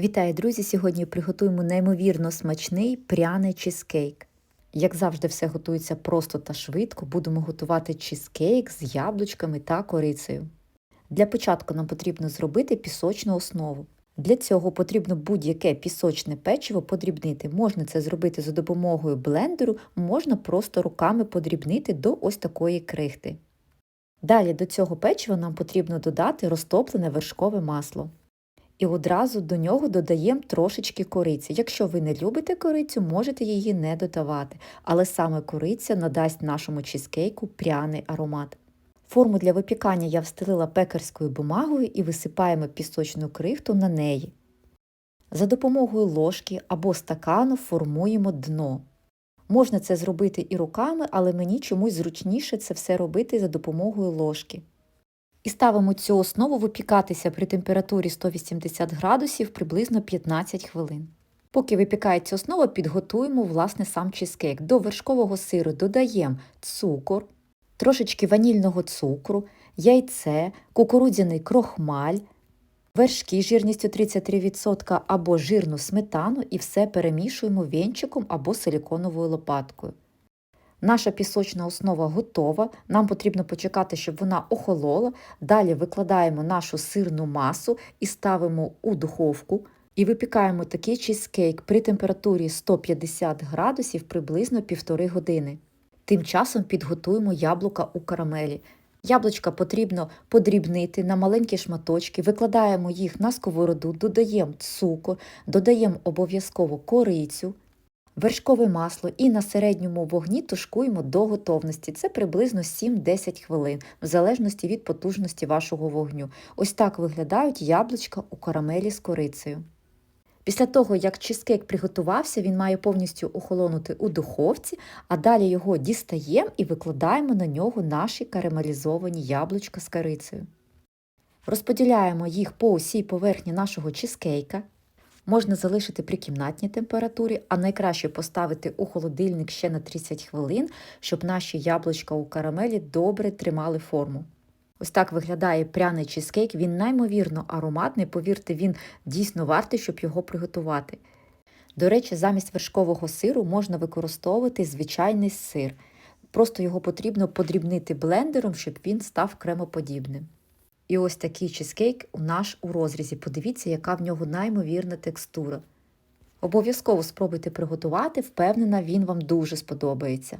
Вітаю, друзі! Сьогодні приготуємо неймовірно смачний пряний чизкейк. Як завжди, все готується просто та швидко. Будемо готувати чизкейк з яблучками та корицею. Для початку нам потрібно зробити пісочну основу. Для цього потрібно будь-яке пісочне печиво подрібнити. Можна це зробити за допомогою блендеру, можна просто руками подрібнити до ось такої крихти. Далі до цього печива нам потрібно додати розтоплене вершкове масло. І одразу до нього додаємо трошечки кориці. Якщо ви не любите корицю, можете її не додавати, але саме кориця надасть нашому чизкейку пряний аромат. Форму для випікання я встелила пекарською бумагою і висипаємо пісочну крихту на неї. За допомогою ложки або стакану формуємо дно. Можна це зробити і руками, але мені чомусь зручніше це все робити за допомогою ложки. І ставимо цю основу випікатися при температурі 180 градусів приблизно 15 хвилин. Поки випікається основа, підготуємо власне сам чизкейк. До вершкового сиру додаємо цукор, трошечки ванільного цукру, яйце, кукурудзяний крохмаль, вершки жирністю 33% або жирну сметану і все перемішуємо вінчиком або силіконовою лопаткою. Наша пісочна основа готова. Нам потрібно почекати, щоб вона охолола. Далі викладаємо нашу сирну масу і ставимо у духовку. І випікаємо такий чизкейк при температурі 150 градусів приблизно півтори години. Тим часом підготуємо яблука у карамелі. Яблучка потрібно подрібнити на маленькі шматочки, викладаємо їх на сковороду, додаємо цукор, додаємо обов'язково корицю, вершкове масло і на середньому вогні тушкуємо до готовності. Це приблизно 7-10 хвилин, в залежності від потужності вашого вогню. Ось так виглядають яблучка у карамелі з корицею. Після того, як чизкейк приготувався, він має повністю охолонути у духовці, а далі його дістаємо і викладаємо на нього наші карамелізовані яблучка з корицею. Розподіляємо їх по усій поверхні нашого чизкейка. Можна залишити при кімнатній температурі, а найкраще поставити у холодильник ще на 30 хвилин, щоб наші яблучка у карамелі добре тримали форму. Ось так виглядає пряний чизкейк, він неймовірно ароматний, повірте, він дійсно вартий, щоб його приготувати. До речі, замість вершкового сиру можна використовувати звичайний сир. Просто його потрібно подрібнити блендером, щоб він став кремоподібним. І ось такий чизкейк у наш у розрізі. Подивіться, яка в нього наймовірна текстура. Обов'язково спробуйте приготувати, впевнена, він вам дуже сподобається.